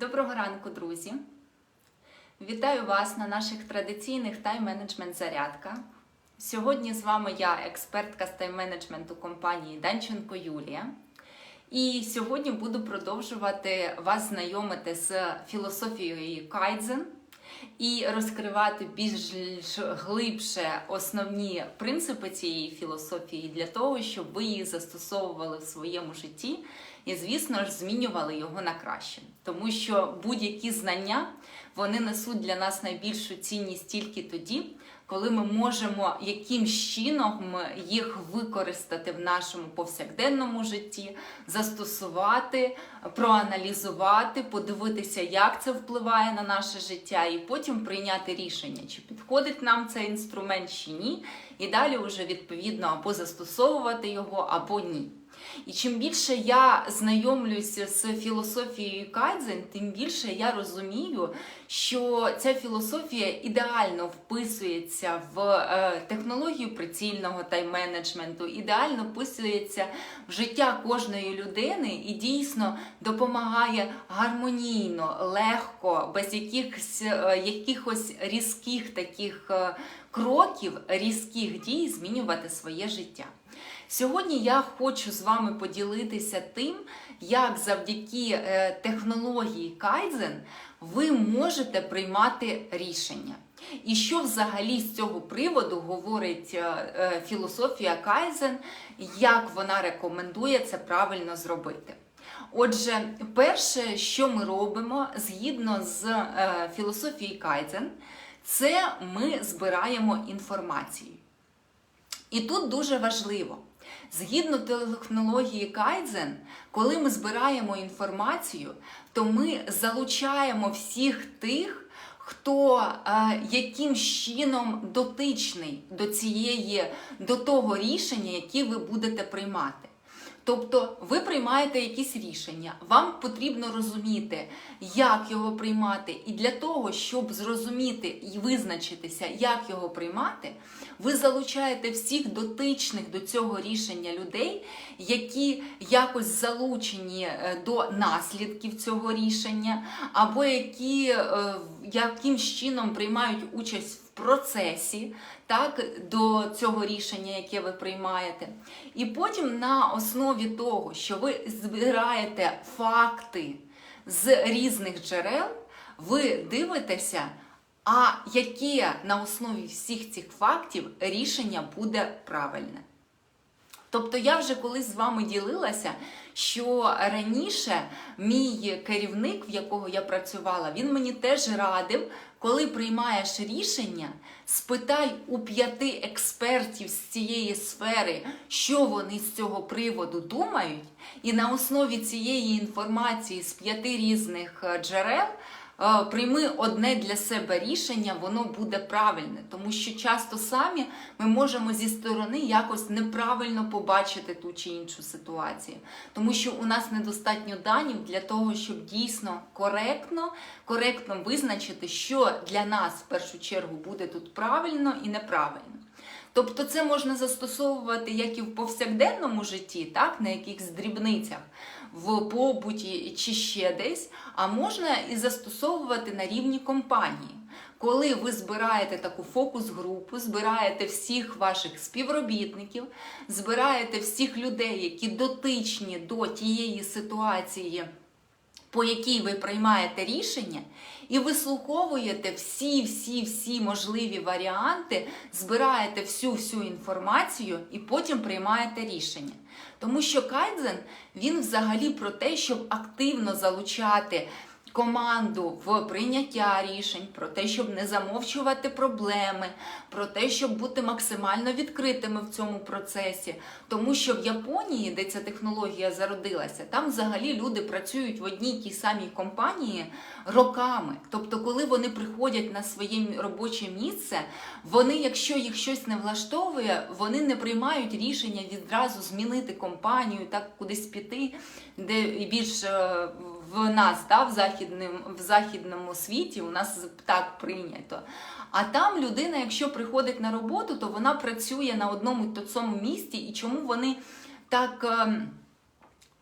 Доброго ранку, друзі! Вітаю вас на наших традиційних тайм-менеджмент зарядка. Сьогодні з вами я, експертка з тайм-менеджменту компанії Данченко Юлія. І сьогодні буду продовжувати вас знайомити з філософією Кайдзен і розкривати більш глибше основні принципи цієї філософії для того, щоб ви її застосовували в своєму житті і, звісно ж, змінювали його на краще. Тому що будь-які знання вони несуть для нас найбільшу цінність тільки тоді, коли ми можемо якимсь чином їх використати в нашому повсякденному житті, застосувати, проаналізувати, подивитися, як це впливає на наше життя, і потім прийняти рішення, чи підходить нам цей інструмент чи ні, і далі вже відповідно або застосовувати його, або ні. І чим більше я знайомлюся з філософією Кайдзен, тим більше я розумію, що ця філософія ідеально вписується в е, технологію прицільного тайм-менеджменту, ідеально вписується в життя кожної людини і дійсно допомагає гармонійно, легко, без якихось, е, якихось різких таких е, кроків, різких дій змінювати своє життя. Сьогодні я хочу з вами поділитися тим, як завдяки е, технології Кайдзен ви можете приймати рішення. І що взагалі з цього приводу говорить е, е, філософія Кайзен, як вона рекомендує це правильно зробити? Отже, перше, що ми робимо згідно з філософією Кайдзен, це ми збираємо інформацію. І тут дуже важливо. Згідно технології Кайдзен, коли ми збираємо інформацію, то ми залучаємо всіх тих, хто е, яким чином дотичний до цієї, до того рішення, яке ви будете приймати. Тобто ви приймаєте якісь рішення, вам потрібно розуміти, як його приймати, і для того, щоб зрозуміти і визначитися, як його приймати, ви залучаєте всіх дотичних до цього рішення людей, які якось залучені е, до наслідків цього рішення, або які е, якимсь чином приймають участь в процесі так, до цього рішення, яке ви приймаєте. І потім на основі того, що ви збираєте факти з різних джерел, ви дивитеся, а яке на основі всіх цих фактів рішення буде правильне. Тобто я вже колись з вами ділилася, що раніше мій керівник, в якого я працювала, він мені теж радив, коли приймаєш рішення, спитай у п'яти експертів з цієї сфери, що вони з цього приводу думають, і на основі цієї інформації з п'яти різних е, джерел. Е, прийми одне для себе рішення, воно буде правильне, тому що часто самі ми можемо зі сторони якось неправильно побачити ту чи іншу ситуацію, тому що у нас недостатньо данів для того, щоб дійсно коректно, коректно визначити, що для нас в першу чергу буде тут правильно і неправильно. Тобто це можна застосовувати як і в повсякденному житті, так, на якихось дрібницях, в побуті чи ще десь, а можна і застосовувати на рівні компанії. Коли ви збираєте таку фокус-групу, збираєте всіх ваших співробітників, збираєте всіх людей, які дотичні до тієї ситуації, по якій ви приймаєте рішення, і вислуховуєте всі-всі-всі можливі варіанти, збираєте всю-всю інформацію і потім приймаєте рішення. Тому що Кайдзен він взагалі про те, щоб активно залучати команду в прийняття рішень, про те, щоб не замовчувати проблеми, про те, щоб бути максимально відкритими в цьому процесі. Тому що в Японії, де ця технологія зародилася, там взагалі люди працюють в одній тій самій компанії роками. Тобто, коли вони приходять на своє робоче місце, вони, якщо їх щось не влаштовує, вони не приймають рішення відразу змінити компанію, так кудись піти, де більш е, в нас да, в, західному, в західному світі у нас так прийнято. А там людина, якщо приходить на роботу, то вона працює на одному і цьому місці, і чому вони так. е,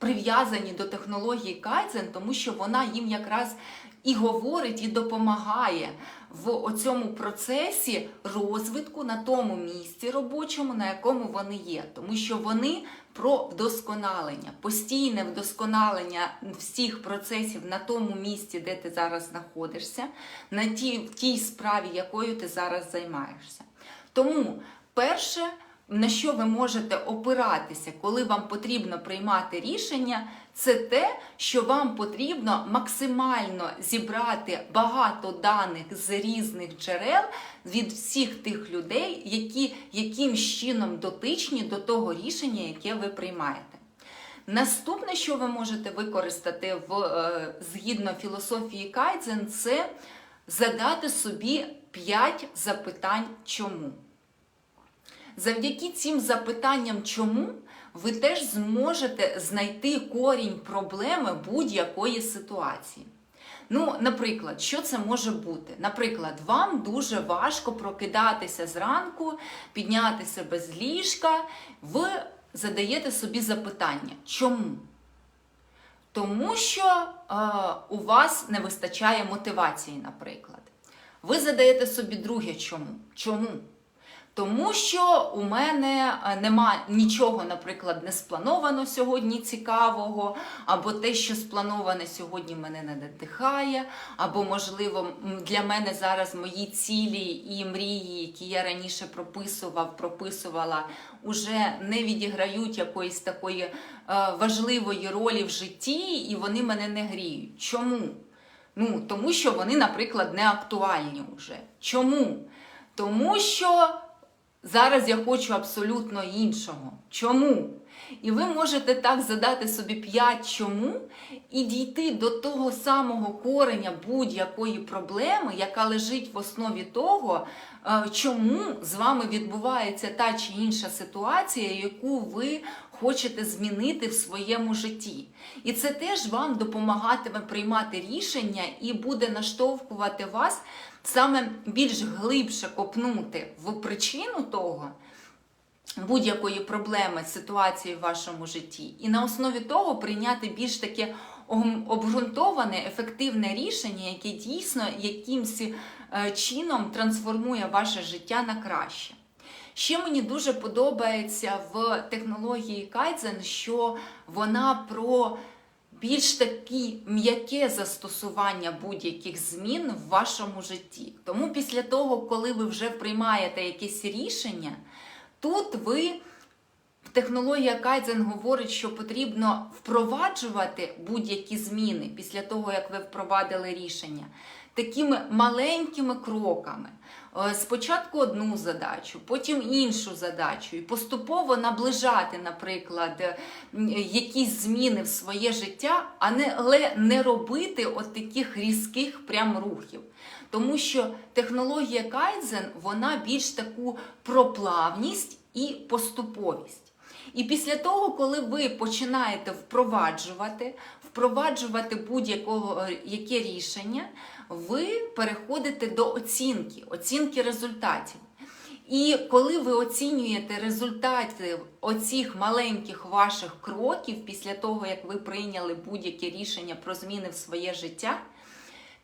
прив'язані до технології Кайдзен, тому що вона їм якраз і говорить, і допомагає в цьому процесі розвитку на тому місці робочому, на якому вони є. Тому що вони про вдосконалення, постійне вдосконалення всіх процесів на тому місці, де ти зараз знаходишся, на тій, тій справі, якою ти зараз займаєшся. Тому перше, на що ви можете опиратися, коли вам потрібно приймати рішення, це те, що вам потрібно максимально зібрати багато даних з різних джерел від всіх тих людей, які яким чином дотичні до того рішення, яке ви приймаєте. Наступне, що ви можете використати в, е, згідно філософії Кайдзен, це задати собі 5 запитань чому. Завдяки цим запитанням чому ви теж зможете знайти корінь проблеми будь-якої ситуації. Ну, наприклад, що це може бути? Наприклад, вам дуже важко прокидатися зранку, піднятися без ліжка, ви задаєте собі запитання. Чому? Тому що е, у вас не вистачає мотивації, наприклад. Ви задаєте собі друге чому? Чому? Тому що у мене е, нема нічого, наприклад, не сплановано сьогодні цікавого, або те, що сплановане сьогодні, мене не надихає, або, можливо, для мене зараз мої цілі і мрії, які я раніше прописував, прописувала, уже не відіграють якоїсь такої е, важливої ролі в житті, і вони мене не гріють. Чому? Ну, тому що вони, наприклад, не актуальні вже. Чому? Тому що зараз я хочу абсолютно іншого. Чому? І ви можете так задати собі 5 чому і дійти до того самого кореня будь-якої проблеми, яка лежить в основі того, е, чому з вами відбувається та чи інша ситуація, яку ви хочете змінити в своєму житті. І це теж вам допомагатиме приймати рішення і буде наштовхувати вас саме більш глибше копнути в причину того. Будь-якої проблеми, ситуації в вашому житті, і на основі того прийняти більш таке обґрунтоване, ефективне рішення, яке дійсно якимсь е, чином трансформує ваше життя на краще. Ще мені дуже подобається в технології Кайдзен, що вона про більш такі м'яке застосування будь-яких змін в вашому житті. Тому після того, коли ви вже приймаєте якесь рішення, тут ви. Технологія Кайдзен говорить, що потрібно впроваджувати будь-які зміни після того, як ви впровадили рішення, такими маленькими кроками. Е, Спочатку одну задачу, потім іншу задачу, і поступово наближати, наприклад, е, якісь зміни в своє життя, а не, але не робити от таких різких прям рухів. Тому що технологія Кайдзен вона більш таку проплавність і поступовість. І після того, коли ви починаєте впроваджувати, впроваджувати будь-якого яке рішення, ви переходите до оцінки, оцінки результатів. І коли ви оцінюєте результати оцих маленьких ваших кроків після того, як ви прийняли будь-яке рішення про зміни в своє життя,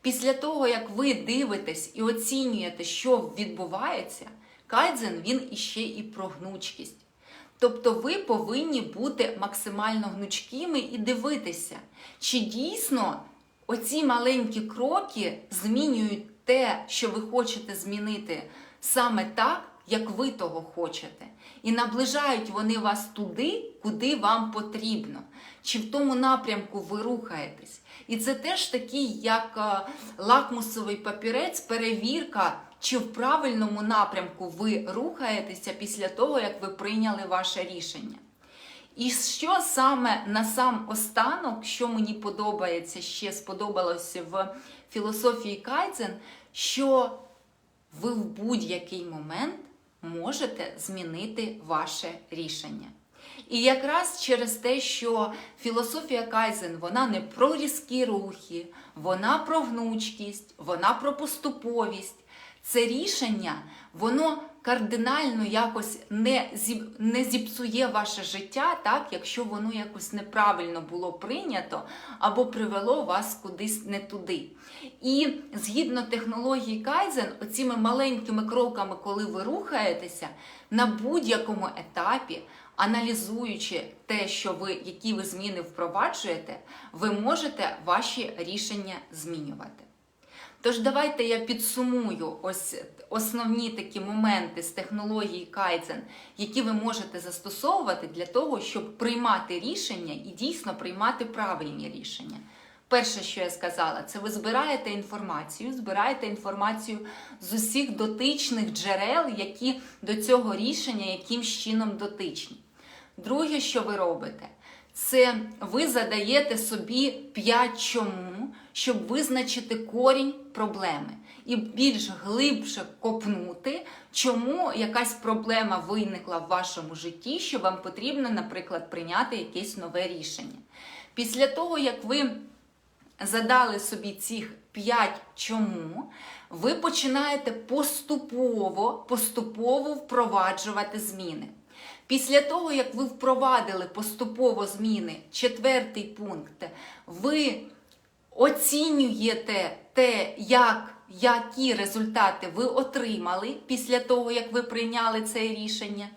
після того, як ви дивитесь і оцінюєте, що відбувається, кайдзен він іще і про гнучкість. Тобто ви повинні бути максимально гнучкими і дивитися, чи дійсно оці маленькі кроки змінюють те, що ви хочете змінити саме так, як ви того хочете. І наближають вони вас туди, куди вам потрібно, чи в тому напрямку ви рухаєтесь. І це теж такий, як е, лакмусовий папірець, перевірка, чи в правильному напрямку ви рухаєтеся після того, як ви прийняли ваше рішення. І що саме на сам останок, що мені подобається, ще сподобалося в філософії Кайдзен, що ви в будь-який момент можете змінити ваше рішення. І якраз через те, що філософія Кайзен вона не про різкі рухи, вона про гнучкість, вона про поступовість. Це рішення, воно кардинально якось не, зіп, не зіпсує ваше життя, так, якщо воно якось неправильно було прийнято або привело вас кудись не туди. І згідно технології Кайзен, оціми маленькими кроками, коли ви рухаєтеся, на будь-якому етапі, аналізуючи те, що ви, які ви зміни впроваджуєте, ви можете ваші рішення змінювати. Тож давайте я підсумую ось основні такі моменти з технології Кайдзен, які ви можете застосовувати для того, щоб приймати рішення і дійсно приймати правильні рішення. Перше, що я сказала, це ви збираєте інформацію, збираєте інформацію з усіх дотичних джерел, які до цього рішення якимсь чином дотичні. Друге, що ви робите, це ви задаєте собі 5 чому, щоб визначити корінь проблеми і більш глибше копнути, чому якась проблема виникла в вашому житті, що вам потрібно, наприклад, прийняти якесь нове рішення. Після того, як ви задали собі цих 5 чому, ви починаєте поступово, поступово впроваджувати зміни. Після того, як ви впровадили поступово зміни, четвертий пункт, ви оцінюєте те, як, які результати ви отримали після того, як ви прийняли це рішення.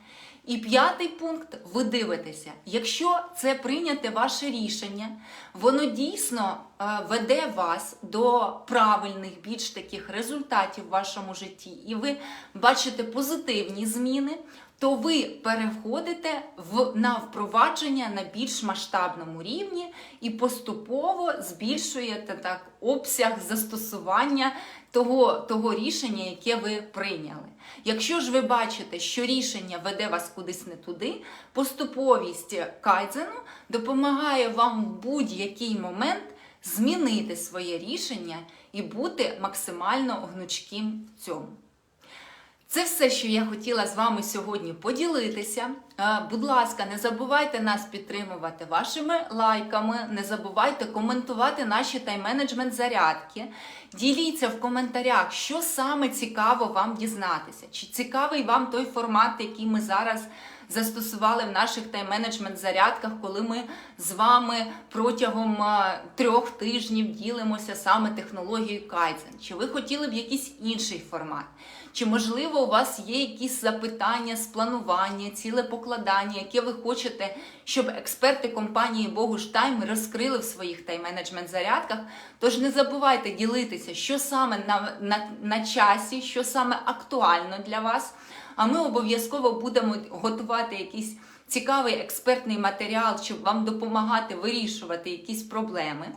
І п'ятий пункт ви дивитеся, якщо це прийняте ваше рішення, воно дійсно е, веде вас до правильних, більш таких результатів в вашому житті, і ви бачите позитивні зміни, то ви переходите в, на впровадження на більш масштабному рівні і поступово збільшуєте так обсяг застосування того, того рішення, яке ви прийняли. Якщо ж ви бачите, що рішення веде вас кудись не туди, поступовість кайдзену допомагає вам в будь-який момент змінити своє рішення і бути максимально гнучким в цьому. Це все, що я хотіла з вами сьогодні поділитися. Е, Будь ласка, не забувайте нас підтримувати вашими лайками, не забувайте коментувати наші тайм-менеджмент зарядки. Діліться в коментарях, що саме цікаво вам дізнатися. Чи цікавий вам той формат, який ми зараз застосували в наших тайм-менеджмент зарядках, коли ми з вами протягом е, трьох тижнів ділимося саме технологією Kaizen. Чи ви хотіли б якийсь інший формат? Чи, можливо, у вас є якісь запитання з планування, цілепокладання, яке ви хочете, щоб експерти компанії Богуштайм розкрили в своїх тайм-менеджмент зарядках? Тож не забувайте ділитися, що саме на, на, на часі, що саме актуально для вас. А ми обов'язково будемо готувати якийсь цікавий експертний матеріал, щоб вам допомагати вирішувати якісь проблеми.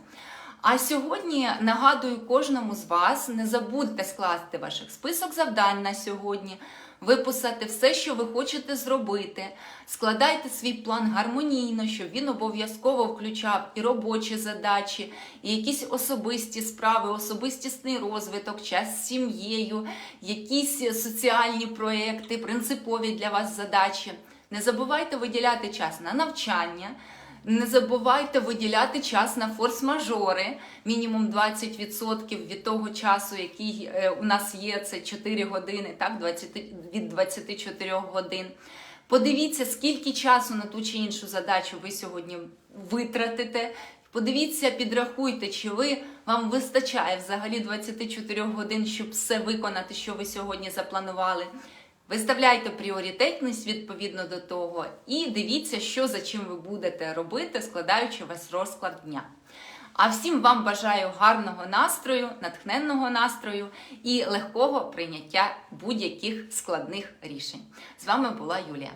А сьогодні нагадую кожному з вас, не забудьте скласти ваш список завдань на сьогодні, виписати все, що ви хочете зробити. Складайте свій план гармонійно, щоб він обов'язково включав і робочі задачі, і якісь особисті справи, особистісний розвиток, час з сім'єю, якісь соціальні проекти, принципові для вас задачі. Не забувайте виділяти час на навчання. Не забувайте виділяти час на форс-мажори, мінімум 20% від того часу, який е, у нас є, це 4 години, так, 20, від 24 годин. Подивіться, скільки часу на ту чи іншу задачу ви сьогодні витратите. Подивіться, підрахуйте, чи ви вам вистачає взагалі 24 годин, щоб все виконати, що ви сьогодні запланували. Виставляйте пріоритетність відповідно до того, і дивіться, що за чим ви будете робити, складаючи весь розклад дня. А всім вам бажаю гарного настрою, натхненного настрою і легкого прийняття будь-яких складних рішень. З вами була Юлія.